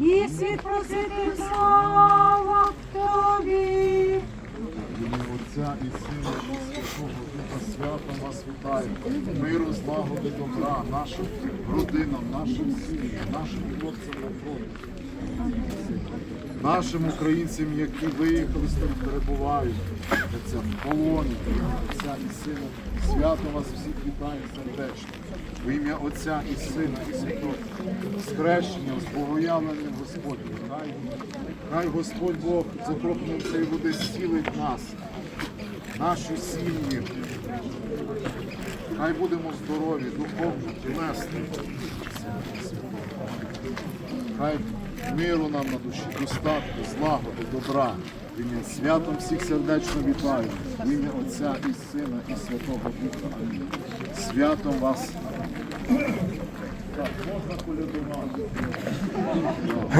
і світ просити слава тобі. Отця і Сина і Святого Духа свято вас вітає, Миру, злагоди, добра нашим родинам, нашим сім'ям, нашим хлопцям на фронті. Нашим українцям, які виїхали з тим перебувають, Отця полоні, Отця і Сина. Свято вас всіх вітаю сердечно. В ім'я Отця і Сина і Святого. З богоявленням Господнім. Хай, хай Господь Бог закропленим цієї води зцілить нас, нашу сім'ю. Хай будемо здорові, духовно, тілесно. Хай миру нам на душі, достатку, злагоди, добра. В ім'я святом всіх сердечно вітаю. В ім'я Отця і Сина і Святого Духа. Амінь. Святом вас. Так, можна колядувати.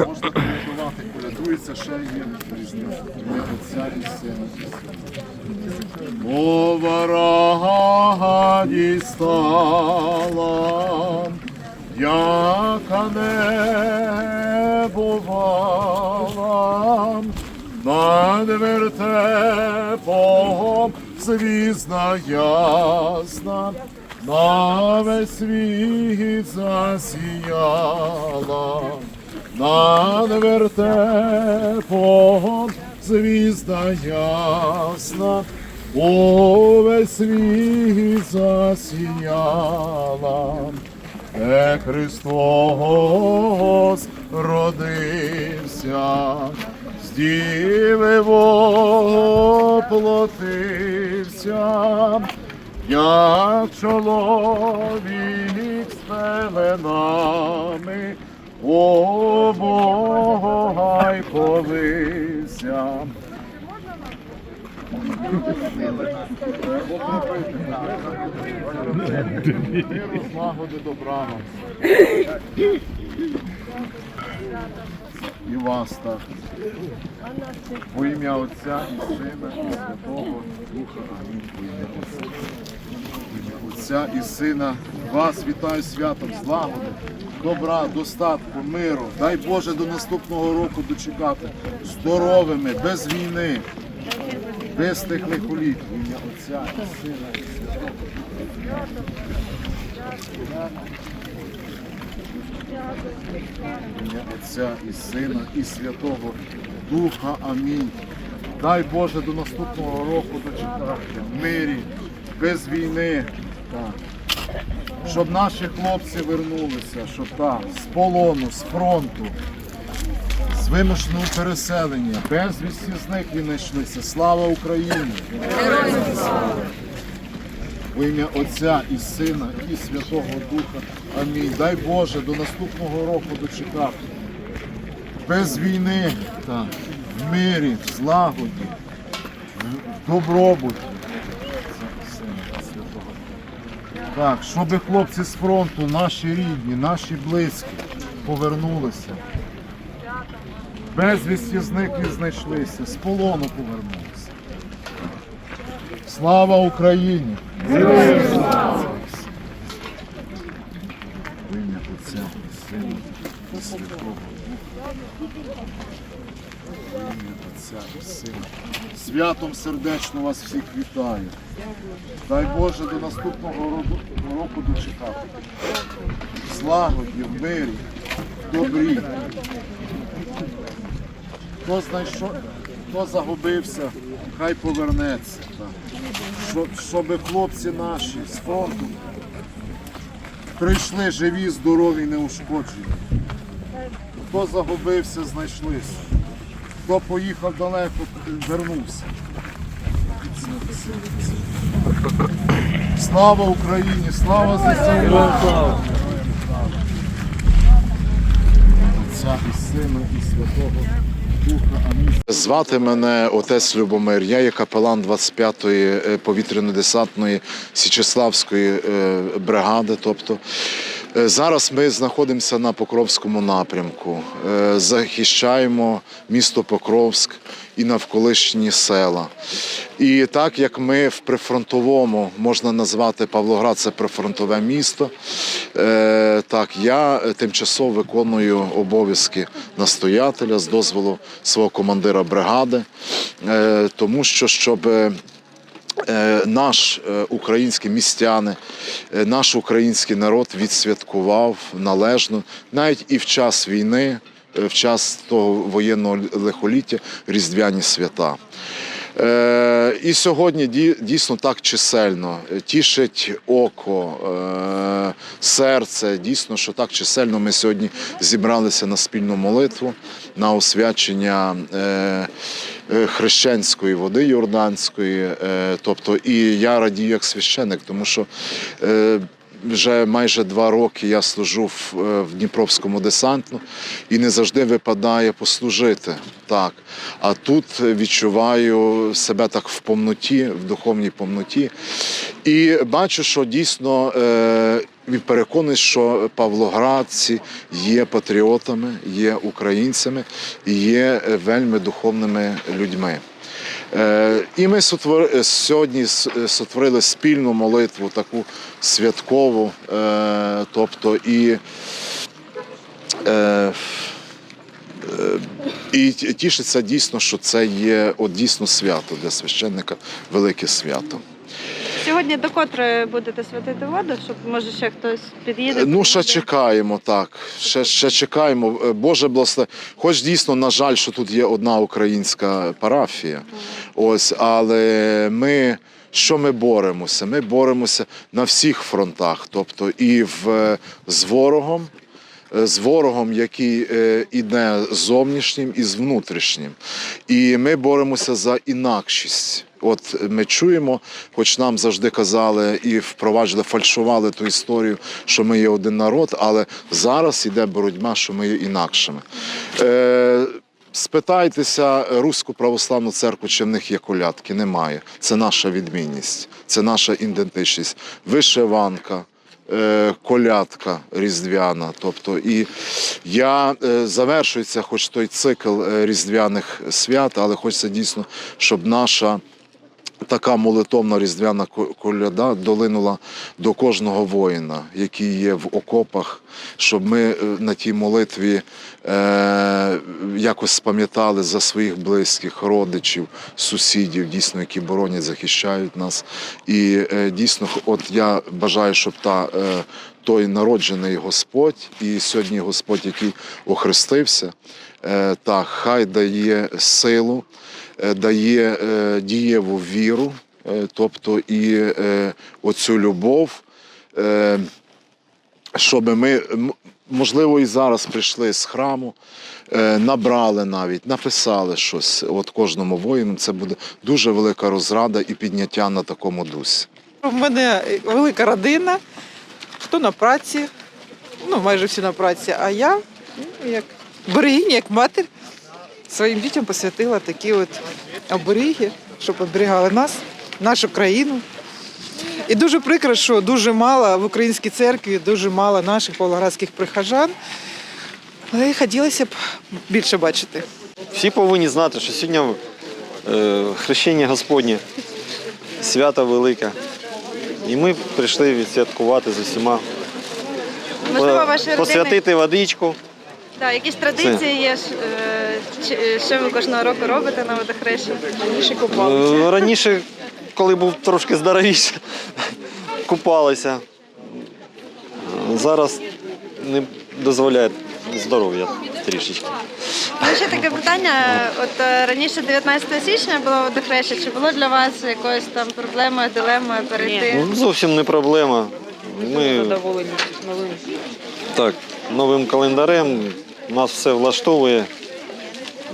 Можна колядувати, колядується ще є різниця. В ім'я Отця і Сина і Святого. Мова раді звізна ясна, на весь світ засіяла, над вертепом звізда ясна, увесь світ засіяла. Де Христос родився, з діви воплотився, як чоловік з пеленами, о Бога й полився. Миру, злагоди, добра. І вас так. Во ім'я Отця і Сина і Святого Духа. Амінь. Ім'я Отця. І Сина. Вас вітаю святом, злагоди, добра, достатку, миру. Дай Боже до наступного року дочекати здоровими, без війни, без тих лихоліт. Ім'я Отця і Сина і Святого ім'я Отця і Сина, і Святого Духа. Амінь. Дай Боже до наступного року дочекати в мирі, без війни. Так. Щоб наші хлопці вернулися, щоб так, з полону, з фронту, з вимушеного переселення, безвісті зниклі знайшлися. Слава Україні! В ім'я Отця і Сина, і Святого Духа. Амінь. Дай Боже до наступного року дочекати. Без війни, так, в мирі, в злагоді, в добробуті. Так, щоб хлопці з фронту, наші рідні, наші близькі, повернулися. Безвісті зниклі знайшлися, з полону повернулися. Слава Україні! Слава! Ім'я Отця і Сина і Святого. Ім'я Отця і Сина. Святом сердечно вас всіх вітаю. Дай Боже до наступного року дочекати. В Злагоді, в мирі, в добрі. Хто знайшов, хто загубився, хай повернеться. Щоб, щоб хлопці наші з фронту прийшли живі, здорові, неушкоджені. Хто загубився, знайшлися. Хто поїхав далеко, вернувся. Слава Україні! Слава ЗСУ! Отця і Сина, і Святого. Звати мене отець Любомир. Я є капелан 25-ї е, повітряно-десантної Січеславської е, бригади. Тобто Зараз ми знаходимося на Покровському напрямку, Е, захищаємо місто Покровськ і навколишні села. І так як ми в прифронтовому, можна назвати Павлоград, це прифронтове місто. е, Так, я е, тимчасово виконую обов'язки настоятеля з дозволу свого командира бригади, е, тому що щоб. Е, наш е, українські містяни, е, наш український народ відсвяткував належно навіть і в час війни, в час того воєнного лихоліття різдвяні свята. І сьогодні дійсно так чисельно тішить око, серце. Дійсно, що так чисельно ми сьогодні зібралися на спільну молитву, на освячення хрещенської води Йорданської. Е, Тобто, і я радію як священик, тому що. Е, вже майже два роки я служу в, е, Дніпровському десантну і не завжди випадає послужити. Так. А тут відчуваю себе так в повноті, в духовній повноті. І бачу, що дійсно е, і переконаний, що павлоградці є патріотами, є українцями і є е, вельми духовними людьми. Е, І ми е, сьогодні е, сотворили спільну молитву, таку святкову, тобто і, і тішиться дійсно, що це є дійсно свято для священника, велике свято. Сьогодні до котрої будете святити воду, щоб може ще хтось під'їде? Ну, ще чекаємо, так. Ще, ще чекаємо. Е, Боже благослови. Хоч дійсно, на жаль, що тут є одна українська парафія. Ось, але ми. Що ми боремося? Ми боремося на всіх фронтах, тобто і в, з ворогом, е, з ворогом, який е, іде зовнішнім і з внутрішнім. І ми боремося за інакшість. От ми чуємо, хоч нам завжди казали і впроваджували, фальшували ту історію, що ми є один народ, але зараз йде боротьба, що ми є інакшими. Е, Спитайтеся Руську православну церкву, чи в них є колядки. Немає. Це наша відмінність, це наша ідентичність. Вишиванка, е, колядка різдвяна. Тобто, і я е, завершується, хоч той цикл е, різдвяних свят, але хочеться дійсно, щоб наша. Така молитовна різдвяна ко- коляда долинула до кожного воїна, який є в окопах, щоб ми е, на тій молитві е, якось спам'ятали за своїх близьких, родичів, сусідів, дійсно, які боронять, захищають нас. І е, дійсно, от я бажаю, щоб та. Е, той народжений Господь, і сьогодні Господь, який охрестився, е, так, хай дає силу, е, дає е, дієву віру, тобто і оцю любов, щоб ми, можливо, і зараз прийшли з храму, набрали навіть, написали щось от кожному воїну. Це буде дуже велика розрада і підняття на такому дусі. У мене велика родина, хто на праці, ну майже всі на праці, а я ну, як берегиня, як матір, своїм дітям посвятила такі от оберіги, щоб оберігали нас, нашу країну. І дуже прикро, що дуже мало в українській церкві, дуже мало наших павлоградських прихожан. Але хотілося б більше бачити. Всі повинні знати, що сьогодні е, хрещення Господнє, свято велике. І ми прийшли відсвяткувати з усіма. Можливо, По- ваші родини Посвятити водичку. да, якісь традиції є, е, що ви кожного року робите на водохрещі? Ще Е, Раніше, коли був трошки здоровіше, купалися. Е, Зараз не дозволяє здоров'я трішечки. Ну, ще таке питання. От е, раніше 19 січня було водохреща. Чи було для вас якоюсь там проблемою, дилемою перейти? Ну, зовсім не проблема. Ми Задоволені новим. Так, новим календарем нас все влаштовує.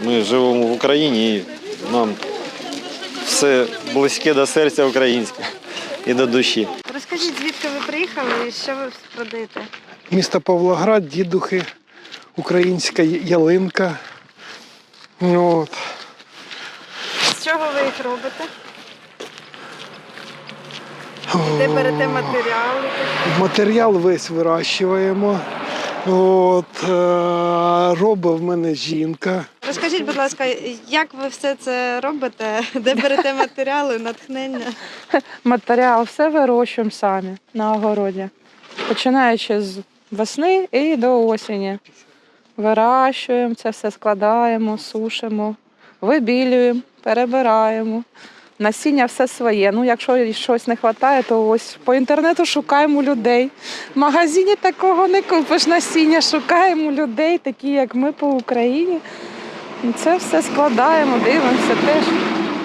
Ми живемо в Україні і нам все близьке до серця українське і до душі. Розкажіть, звідки ви приїхали і що ви продаєте? Місто Павлоград, дідухи, українська ялинка. Ну, От. З чого ви їх робите? Де берете матеріали? Матеріал весь вирощуємо. От, е, робить в мене жінка. Розкажіть, будь ласка, як ви все це робите? Де берете матеріали, натхнення? матеріал, все вирощуємо самі на огороді. Починаючи з весни і до осені. Вирощуємо, це все складаємо, сушимо, вибілюємо, перебираємо. Насіння все своє. Ну, якщо щось не вистачає, то ось по інтернету шукаємо людей. В магазині такого не купиш насіння, шукаємо людей, такі як ми по Україні. Це все складаємо, дивимося теж.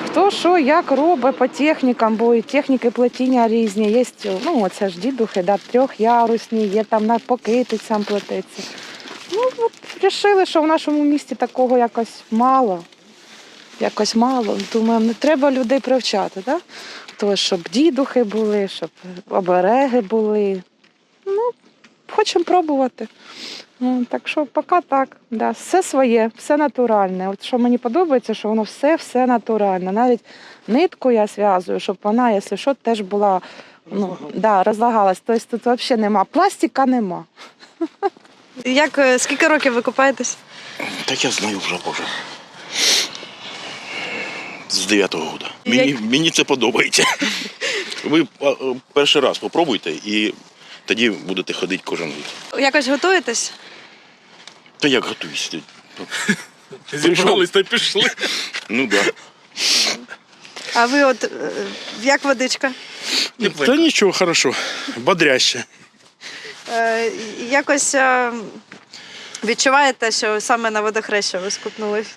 Хто що, як робить по технікам, бо і техніки плетіння різні. Є, ну, оце ж дідухи, да, трьохярусні, є там на покитицям плететься. Ну, от вирішили, що в нашому місті такого якось мало. Якось мало. Думаємо, не треба людей привчати, да? То, щоб дідухи були, щоб обереги були. Ну, хочемо пробувати. Ну, так що поки так, да, все своє, все натуральне. От що мені подобається, що воно все, все натуральне. Навіть нитку я зв'язую, щоб вона, якщо що, теж була ну, да, розлагалась. Тобто тут взагалі нема. Пластика нема. Як, е, скільки років ви купаєтесь? Так я знаю вже, Боже. З 9-го года. Мені, мені це подобається. Ви а, а, перший раз попробуйте і тоді будете ходити кожен рік. Якось готуєтесь? Та як готуюся? Зібрались та пішли. Ну так. Да. А ви от е, як водичка? Та нічого, хорошо. Бодряще. Е, Якось е, відчуваєте, що саме на водохреща ви скупнулись?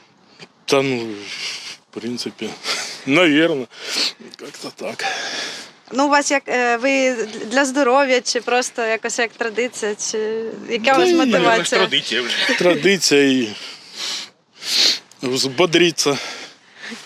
Та ну, в принципі, навірно. Як-то так. Ну, у вас як е, ви для здоров'я, чи просто якось як традиція, чи яка у вас мотивація? Традиція вже. Традиція і взбодритися.